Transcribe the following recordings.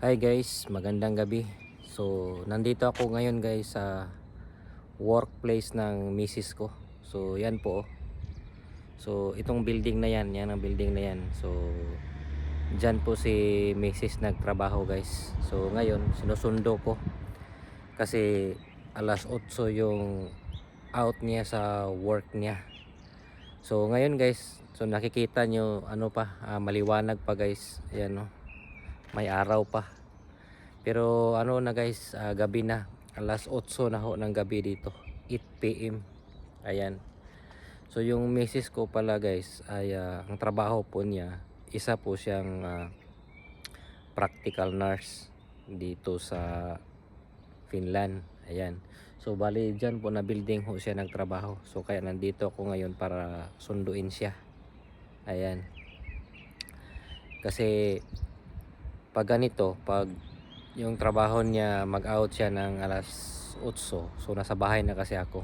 Hi guys, magandang gabi. So, nandito ako ngayon guys sa workplace ng misis ko. So, yan po. So, itong building na yan, yan ang building na yan. So, dyan po si misis nagtrabaho guys. So, ngayon, sinusundo ko. Kasi alas 8 yung out niya sa work niya. So, ngayon guys, so nakikita nyo, ano pa, ah, maliwanag pa guys. Ayan no may araw pa. Pero ano na guys ah, gabi na. Alas 8 na ho ng gabi dito. 8pm ayan. So yung misis ko pala guys ay ah, ang trabaho po niya isa po siyang ah, practical nurse dito sa Finland. Ayan. So bali dyan po na building ho siya nagtrabaho. So kaya nandito ako ngayon para sunduin siya. Ayan. Kasi pag ganito, pag yung trabaho niya mag-out siya ng alas 8, so nasa bahay na kasi ako.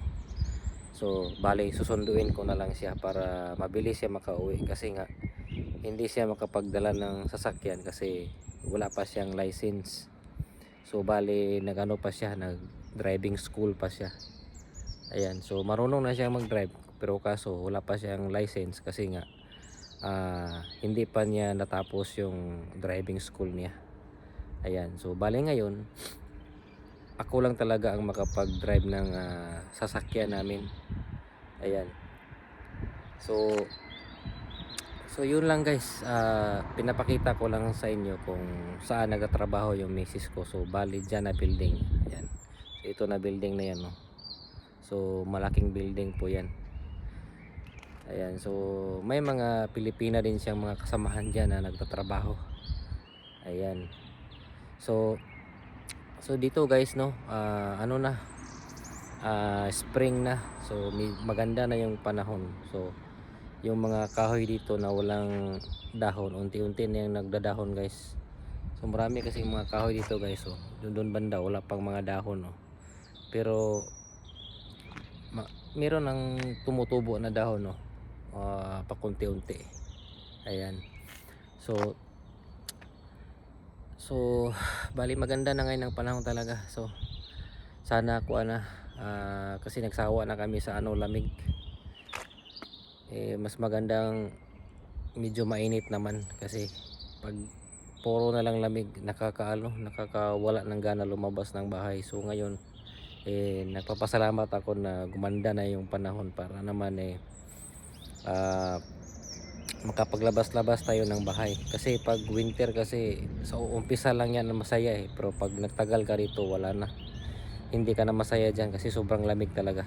So, bali, susunduin ko na lang siya para mabilis siya makauwi kasi nga hindi siya makapagdala ng sasakyan kasi wala pa siyang license. So, bali, nagano pa siya, nag driving school pa siya. Ayan, so marunong na siya mag-drive pero kaso wala pa siyang license kasi nga ah, hindi pa niya natapos yung driving school niya. Ayan, so bali ngayon, ako lang talaga ang makapag-drive ng ah, sasakyan namin. Ayan. So, so yun lang guys, Ah, pinapakita ko lang sa inyo kung saan nagtatrabaho yung misis ko. So, bali dyan na building. Ayan. So, ito na building na yan, no. So, malaking building po yan. Ayan, so may mga Pilipina din siyang mga kasamahan diyan na nagtatrabaho. Ayan. So so dito guys no, ah, ano na ah, spring na. So maganda na yung panahon. So yung mga kahoy dito na walang dahon, unti-unti na yung nagdadahon guys. So marami kasi mga kahoy dito guys. So doon doon banda wala pang mga dahon no. Pero ma- meron ng tumutubo na dahon no uh, pakunti-unti. Ayan. So so bali maganda na ngayon ang panahon talaga. So sana ako na ah, kasi nagsawa na kami sa ano lamig. Eh, mas magandang medyo mainit naman kasi pag puro na lang lamig nakakaano nakakawala ng gana lumabas ng bahay. So ngayon eh nagpapasalamat ako na gumanda na yung panahon para naman eh ah, makapaglabas-labas tayo ng bahay. Kasi pag winter kasi sa umpisa lang yan masaya eh. Pero pag nagtagal ka rito wala na. Hindi ka na masaya dyan kasi sobrang lamig talaga